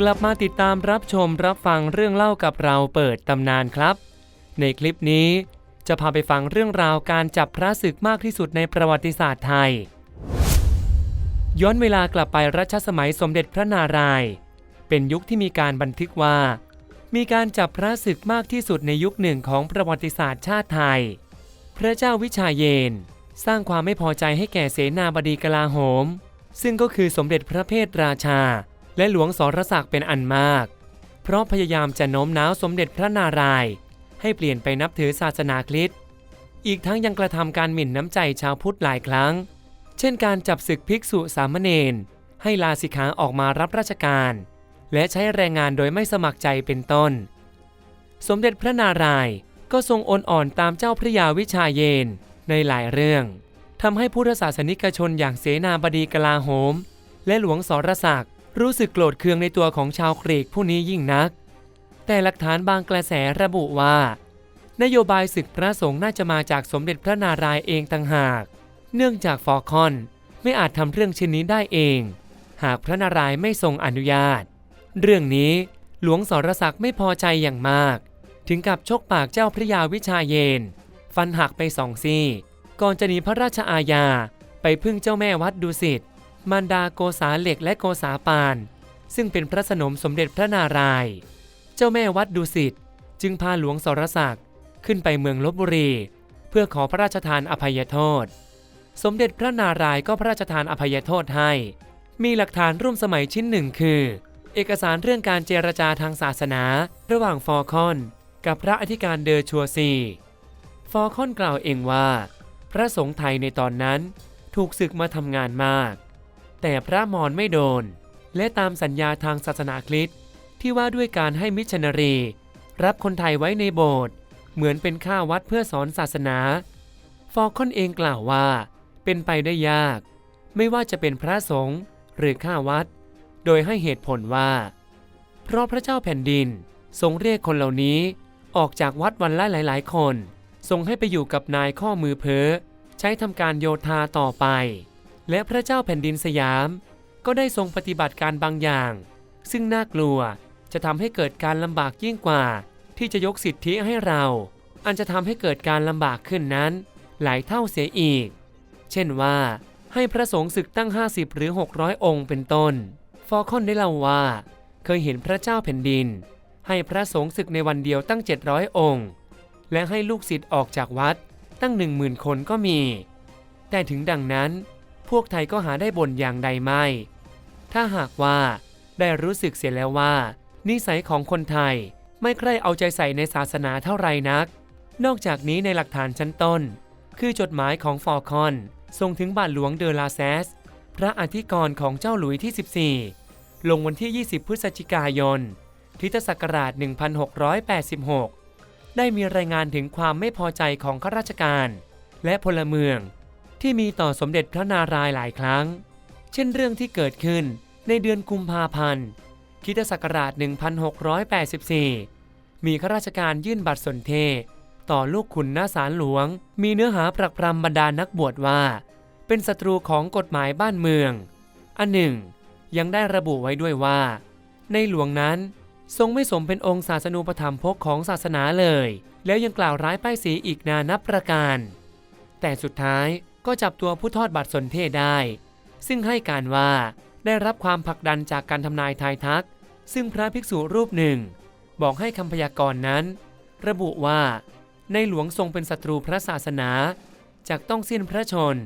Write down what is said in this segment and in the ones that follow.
กลับมาติดตามรับชมรับฟังเรื่องเล่ากับเราเปิดตำนานครับ ในคลิปนี้จะพาไปฟังเรื่องราวการจับพระศึกมากที่สุดในประวัติศาสตร์ไทย ย้อนเวลากลับไปรัชสมัยสมเด็จพระนารายณ์เป็นยุคที่มีการบันทึกว่า มีการจับพระศึกมากที่สุดในยุคหนึ่งของประวัติศาสตร์ชาติไทย พระเจ้าวิชาเยน สร้างความไม่พอใจให้แก่เสนาบดีกลาโหม ซึ่งก็คือสมเด็จพระเพทราชา และหลวงสรศักดิ์เป็นอันมาก เพราะพยายามจะโน้มน้าวสมเด็จพระนารายณ์ให้เปลี่ยนไปนับถือศาสนาคริสต์อีกทั้งยังกระทำการหมิ่นน้ำใจชาวพุทธหลายครั้ง เช่นการจับศึกภิกษุสามเณรให้ลาสิกขาออกมารับราชการ และใช้แรงงานโดยไม่สมัครใจเป็นต้น สมเด็จพระนารายณ์ก็ทรงอ่อนอ่อนตามเจ้าพระยาวิชาเยนในหลายเรื่องทำให้พุทธศาสนิกชนอย่างเสนาบดีกลาโหม และหลวงสรศักดิ์ รู้สึกโกรธเคืองในตัวของชาวกรีกผู้นี้ยิ่งนัก แต่หลักฐานบางกระแสระบุว่า นโยบายศึกพระสงฆ์น่าจะมาจากสมเด็จพระนารายณ์เองต่างหาก เนื่องจากฟอร์คอนไม่อาจทำเรื่องเช่นนี้ได้เอง หากพระนารายณ์ไม่ทรงอนุญาต เรื่องนี้หลวงสรศักดิ์ไม่พอใจอย่างมาก ถึงกับชกปากเจ้าพระยาวิชาเยน ฟันหักไปสองซี่ ก่อนจะหนีพระราชอาญาไปพึ่งเจ้าแม่วัดดุสิต มารดาโกษาเหล็กและโกษาปาน ซึ่งเป็นพระสนมสมเด็จพระนารายณ์เจ้าแม่วัดดุสิตจึงพาหลวงสรศักดิ์ขึ้นไปเมืองลบบุรี เพื่อขอพระราชทานอภัยโทษ สมเด็จพระนารายณ์ก็พระราชทานอภัยโทษให้ มีหลักฐานร่วมสมัยชิ้นหนึ่งคือ เอกสารเรื่องการเจรจาทางศาสนา ระหว่างฟอร์คอน กับพระอธิการเดอชัวซีฟอร์คอนกล่าวเองว่า พระสงฆ์ไทยในตอนนั้นถูกศึกมาทำงานมาก แต่พระมอญไม่โดน และตามสัญญาทางศาสนาคริสต์ที่ว่าด้วยการให้มิชชันนารี รับคนไทยไว้ในโบสถ์เหมือนเป็นข้าวัดเพื่อสอนศาสนา ฟอร์คอนเองกล่าวว่า เป็นไปได้ยาก ไม่ว่าจะเป็นพระสงฆ์หรือข้าวัด โดยให้เหตุผลว่า เพราะพระเจ้าแผ่นดินทรงเรียกคนเหล่านี้ออกจากวัดวันละหลาย ๆ คน ทรงให้ไปอยู่กับนายข้อมือเพ้อใช้ทำการโยธาต่อไป และพระเจ้าแผ่นดินสยาม ก็ได้ทรงปฏิบัติการบางอย่าง ซึ่งน่ากลัวจะทำให้เกิดการลำบากยิ่งกว่า ที่จะยกสิทธิให้เรา อันจะทำให้เกิดการลำบากขึ้นนั้น หลายเท่าเสียอีก เช่นว่าให้พระสงฆ์ศึกตั้ง 50 หรือ 600 องค์เป็นต้น ฟอร์คอนได้เล่าว่า เคยเห็นพระเจ้าแผ่นดิน ให้พระสงฆ์ศึกในวันเดียวตั้ง 700 องค์ และให้ลูกศิษย์ออกจากวัดตั้ง 10,000 คนก็มี แต่ถึงดังนั้น พวกไทยก็หาได้บ่นอย่างใดไม่ ถ้าหากว่าได้รู้สึกเสียแล้วว่า นิสัยของคนไทยไม่ใคร่เอาใจใส่ในศาสนาเท่าไรนัก นอกจากนี้ในหลักฐานชั้นต้น คือจดหมายของฟอร์คอนส่งถึงบาทหลวงเดอลาแซส พระอธิกรของเจ้าหลุยที่ 14 ลงวันที่ 20 พฤศจิกายนคริสตศักราช 1686 ได้มีรายงานถึงความไม่พอใจของข้าราชการ และพลเมือง ที่มีต่อสมเด็จพระนารายณ์หลายครั้ง เช่นเรื่องที่เกิดขึ้นในเดือนกุมภาพันธ์คิตศักราช 1684 มีข้าราชการยื่นบัตรสนเท ต่อลูกขุนน้าศาลหลวง มีเนื้อหาปรักปรำบรรดานักบวชว่า เป็นศัตรูของกฎหมายบ้านเมือง อันหนึ่ง ยังได้ระบุไว้ด้วยว่า ในหลวงนั้นทรงไม่สมเป็นองค์ศาสนูปถัมภกของศาสนาเลย แล้วยังกล่าวร้ายป้ายสีอีกนานับประการ แต่สุดท้าย ก็จับตัวผู้ทอดบัตรสนเทศได้ ซึ่งให้การว่าได้รับความผลักดันจากการทำนายทายทัก ซึ่งพระภิกษุรูปหนึ่ง บอกให้คำพยากรณ์นั้น ระบุว่า ในหลวงทรงเป็นศัตรูพระศาสนาจากต้องสิ้นพระชน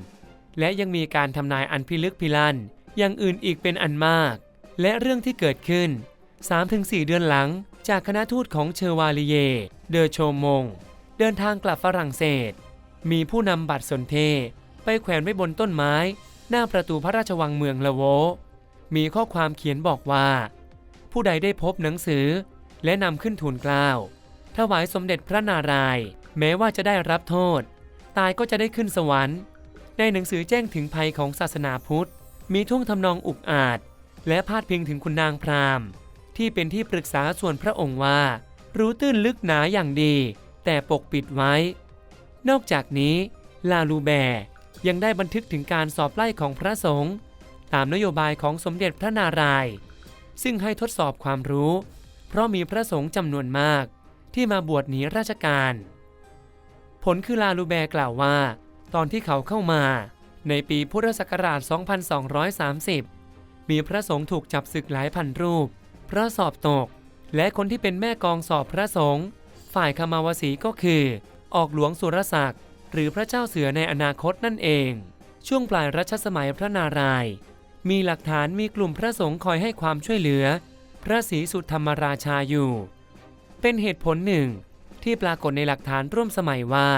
และยังมีการทำนายอันพิลึกพิลั่นอย่างอื่นอีกเป็นอันมาก และเรื่องที่เกิดขึ้น 3-4 เดือนหลัง จากคณะทูตของเชอวาลีเย เดอโชมง เดินทางกลับฝรั่งเศส มีผู้นำบัตรสนเท ไปแขวนไว้บนต้นไม้ หน้าประตูพระราชวังเมืองละโว มีข้อความเขียนบอกว่า ผู้ใดได้พบหนังสือ และนำขึ้นทูลกล้าว ถวายสมเด็จพระนารายณ์แม้ว่าจะได้รับโทษ ตายก็จะได้ขึ้นสวรรค์ ในหนังสือแจ้งถึงภัยของศาสนาพุทธ มีท่วงทำนองอุกอาจ และพาดพิงถึงคุณนางพราหมณ์ ที่เป็นที่ปรึกษาส่วนพระองค์ว่า รู้ตื้นลึกหนาอย่างดี แต่ปกปิดไว้ นอกจากนี้ลาลูแบร์ ยังได้บันทึกถึงการสอบไล่ของพระสงฆ์ตามนโยบายของสมเด็จพระนารายณ์ซึ่งให้ทดสอบความรู้ เพราะมีพระสงฆ์จำนวนมาก ที่มาบวชหนีราชการ ผลคือลาลูแบร์กล่าวว่า ตอนที่เขาเข้ามา ในปีพุทธศักราช 2230 มีพระสงฆ์ถูกจับศึกหลายพันรูป เพราะสอบตก และคนที่เป็นแม่กองสอบพระสงฆ์ฝ่ายคมาวสีก็คือ ออกหลวงสุรศักดิ์ หรือพระเจ้าเสือในอนาคตนั่นเอง ช่วงปลายรัชสมัยพระนารายณ์มีหลักฐานมีกลุ่มพระสงฆ์คอยให้ความช่วยเหลือ พระศรีสุธรรมราชาอยู่ เป็นเหตุผลหนึ่งที่ปรากฏในหลักฐานร่วมสมัยว่า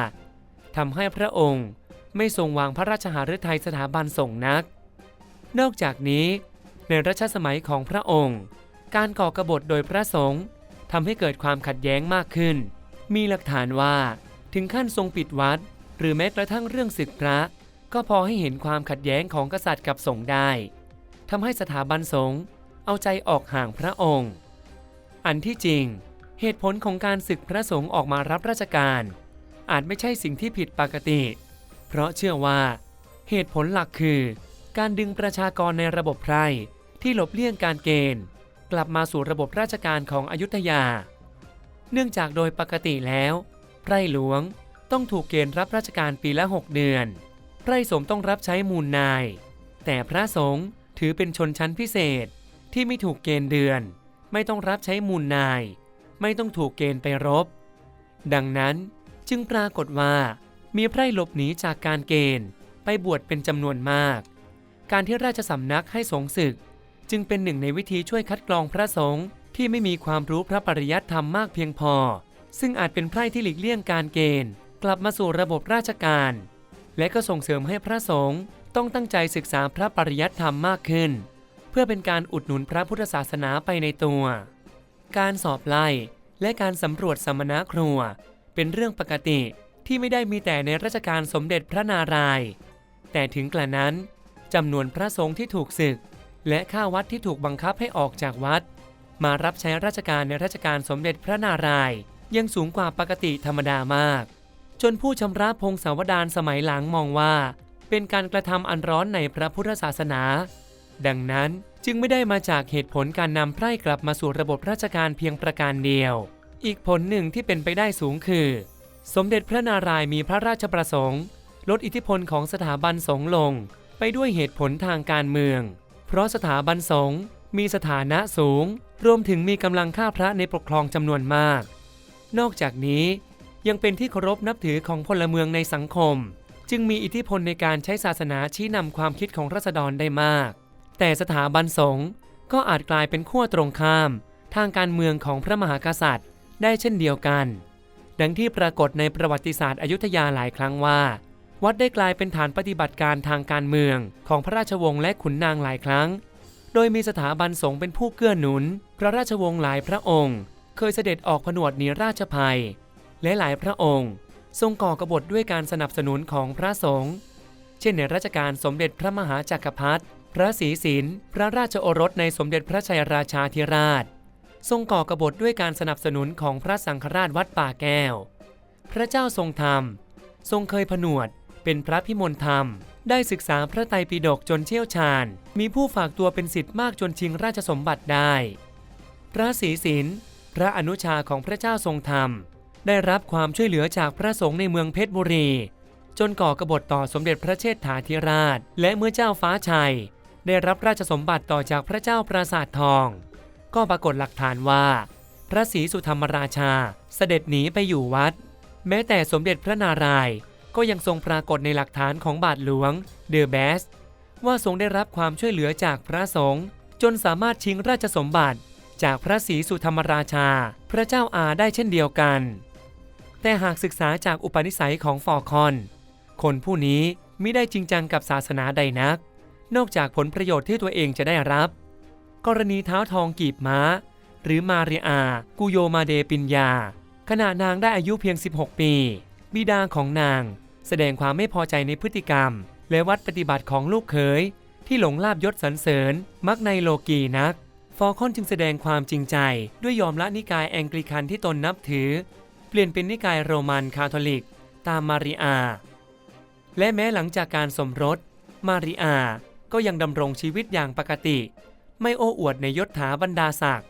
ทำให้พระองค์ไม่ทรงวางพระราชหฤทัยสถาบันส่งนัก นอกจากนี้ ในรัชสมัยของพระองค์ การก่อกบฏโดยพระสงฆ์ทำให้เกิดความขัดแย้งมากขึ้น มีหลักฐานว่าถึงขั้นทรงปิดวัด หรือแม้กระทั่งเรื่องศึกพระ ก็พอให้เห็นความขัดแย้งของกษัตริย์กับสงฆ์ได้ทำให้สถาบันสงฆ์เอาใจออกห่างพระองค์ อันที่จริง เหตุผลของการศึกพระสงฆ์ออกมารับราชการ อาจไม่ใช่สิ่งที่ผิดปกติ เพราะเชื่อว่า เหตุผลหลักคือ การดึงประชากรในระบบไพร่ที่หลบเลี่ยงการเกณฑ์ กลับมาสู่ระบบราชการของอยุธยา เนื่องจากโดยปกติแล้ว ไพร่หลวง ต้องถูกเกณฑ์รับราชการปีละ 6 เดือน ไพร่สมต้องรับใช้มูลนาย แต่พระสงฆ์ถือเป็นชนชั้นพิเศษที่ไม่ถูกเกณฑ์เดือน ไม่ต้องรับใช้มูลนาย ไม่ต้องถูกเกณฑ์ไปรบ ดังนั้นจึงปรากฏว่า มีไพร่หลบหนีจากการเกณฑ์ไปบวชเป็นจำนวนมาก การที่ราชสำนักให้สงศึก จึงเป็นหนึ่งในวิธีช่วยคัดกรองพระสงฆ์ที่ไม่มีความรู้พระปริยัติธรรมมากเพียงพอ ซึ่งอาจเป็นไพร่ที่หลีกเลี่ยงการเกณฑ์ กลับมาสู่ระบบราชการ และก็ส่งเสริมให้พระสงฆ์ต้องตั้งใจศึกษาพระปริยัติธรรมมากขึ้น เพื่อเป็นการอุดหนุนพระพุทธศาสนาไปในตัว การสอบไล่และการสำรวจสมณครัว เป็นเรื่องปกติที่ไม่ได้มีแต่ในรัชกาลสมเด็จพระนารายณ์แต่ถึงกระนั้นจำนวนพระสงฆ์ที่ถูกศึก และข้าวัดที่ถูกบังคับให้ออกจากวัด มารับใช้ราชการในรัชกาลสมเด็จพระนารายณ์ยังสูงกว่าปกติธรรมดามาก จนผู้ชำระพงศาวดารสมัยหลังมองว่า เป็นการกระทำอันร้อนในพระพุทธศาสนา ดังนั้นจึงไม่ได้มาจากเหตุผลการนำไพร่กลับมาสู่ระบบราชการเพียงประการเดียว อีกผลหนึ่งที่เป็นไปได้สูงคือ สมเด็จพระนารายณ์มีพระราชประสงค์ ลดอิทธิพลของสถาบันสงฆ์ลง ไปด้วยเหตุผลทางการเมือง เพราะสถาบันสงฆ์มีสถานะสูง รวมถึงมีกำลังฆ่าพระในปกครองจำนวนมาก นอกจากนี้ ยังเป็นที่เคารพนับถือของพลเมืองในสังคม จึงมีอิทธิพลในการใช้ศาสนาชี้นำความคิดของรัษฎรได้มาก แต่สถาบันสงฆ์ก็อาจกลายเป็นขั้วตรงข้าม ทางการเมืองของพระมหากษัตริย์ ได้เช่นเดียวกัน ดังที่ปรากฏในประวัติศาสตร์อยุธยาหลายครั้งว่า วัดได้กลายเป็นฐานปฏิบัติการทางการเมืองของพระราชวงศ์และขุนนางหลายครั้ง โดยมีสถาบันสงฆ์เป็นผู้เกื้อหนุน พระราชวงศ์หลายพระองค์ เคยเสด็จออกผนวดหนีราชภัย และหลายพระองค์ ทรงก่อกบฏด้วยการสนับสนุนของพระสงฆ์เช่นในรัชกาลสมเด็จพระมหาจักรพรรดิพระศรีสินพระราชโอรสในสมเด็จพระชัยราชาธิราช ทรงก่อกบฏด้วยการสนับสนุนของพระสังฆราชวัดป่าแก้ว พระเจ้าทรงธรรม ทรงเคยผนวด เป็นพระพิมลธรรม ได้ศึกษาพระไตรปิฎกจนเชี่ยวชาญ มีผู้ฝากตัวเป็นสิทธิ์มากจนชิงราชสมบัติได้ พระศรีสินพระอนุชาของพระเจ้าทรงธรรม ได้รับความช่วยเหลือจากพระสงฆ์ในเมืองเพชรบุรี จนก่อกบฏต่อสมเด็จพระเชษฐาธิราช และเมื่อเจ้าฟ้าชัย ได้รับราชสมบัติต่อจากพระเจ้าปราสาททอง ก็ปรากฏหลักฐานว่า พระศรีสุธรรมราชาเสด็จหนีไปอยู่วัด แม้แต่สมเด็จพระนารายณ์ก็ยังทรงปรากฏในหลักฐานของบาทหลวงเดอแบสว่าทรงได้รับความช่วยเหลือจากพระสงฆ์จนสามารถชิงราชสมบัติจากพระศรีสุธรรมราชา พระเจ้าอาได้เช่นเดียวกัน แต่หากศึกษาจากอุปนิสัยของฟอร์คอน คนผู้นี้ไม่ได้จริงจังกับศาสนาใดนัก นอกจากผลประโยชน์ที่ตัวเองจะได้รับ กรณีเท้าทองกีบม้า หรือมารีอา กุโยมาเดปิญญา ขณะนางได้อายุเพียง 16 ปี บิดาของนาง แสดงความไม่พอใจในพฤติกรรม และวัดปฏิบัติของลูกเขยที่หลงลาบยศสรรเสริญ มักในโลกีนัก ฟอร์คอนจึงแสดงความจริงใจ ด้วยยอมละนิกายแองกลิกันที่ตนนับถือ เปลี่ยนเป็นนิกายโรมันคาทอลิก ตามมาริอา และแม้หลังจากการสมรส มาริอาก็ยังดำรงชีวิตอย่างปกติ ไม่โอ้อวดในยศถาบรรดาศักดิ์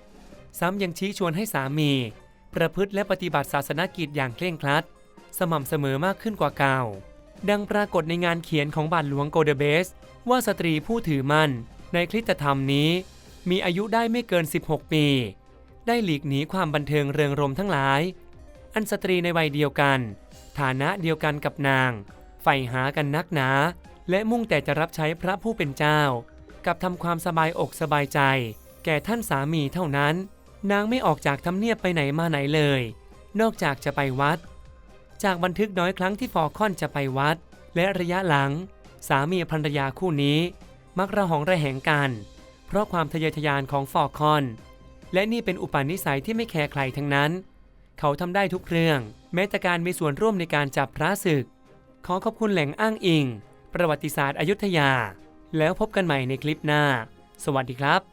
ซ้ำยังชี้ชวนให้สามี ประพฤติและปฏิบัติศาสนกิจอย่างเคร่งครัด สม่ำเสมอมากขึ้นกว่าเก่า ดังปรากฏในงานเขียนของบาทหลวงโกเดเบส ว่าสตรีผู้ถือมั่นในคริสตธรรมนี้ มีอายุได้ไม่เกิน 16 ปี ได้หลีกหนีความบันเทิงเริงรมทั้งหลาย อันสตรีในวัยเดียวกัน ฐานะเดียวกันกับนางใฝ่หากันนักหนา และมุ่งแต่จะรับใช้พระผู้เป็นเจ้า กับทำความสบายอกสบายใจ แก่ท่านสามีเท่านั้น นางไม่ออกจากทำเนียบไปไหนมาไหนเลย นอกจากจะไปวัด จากบันทึกน้อยครั้งที่ฟอร์คอนจะไปวัด และระยะหลัง สามีภรรยาคู่นี้ มักระหองระแหงกัน เพราะความทะเยอทะยานของฟอร์คอน และนี่เป็นอุปนิสัยที่ไม่แคร์ใครทั้งนั้น เขาทำได้ทุกเรื่อง แม้แต่การมีส่วนร่วมในการจับพระศึก ขอขอบคุณแหล่งอ้างอิง ประวัติศาสตร์อยุธยา แล้วพบกันใหม่ในคลิปหน้า สวัสดีครับ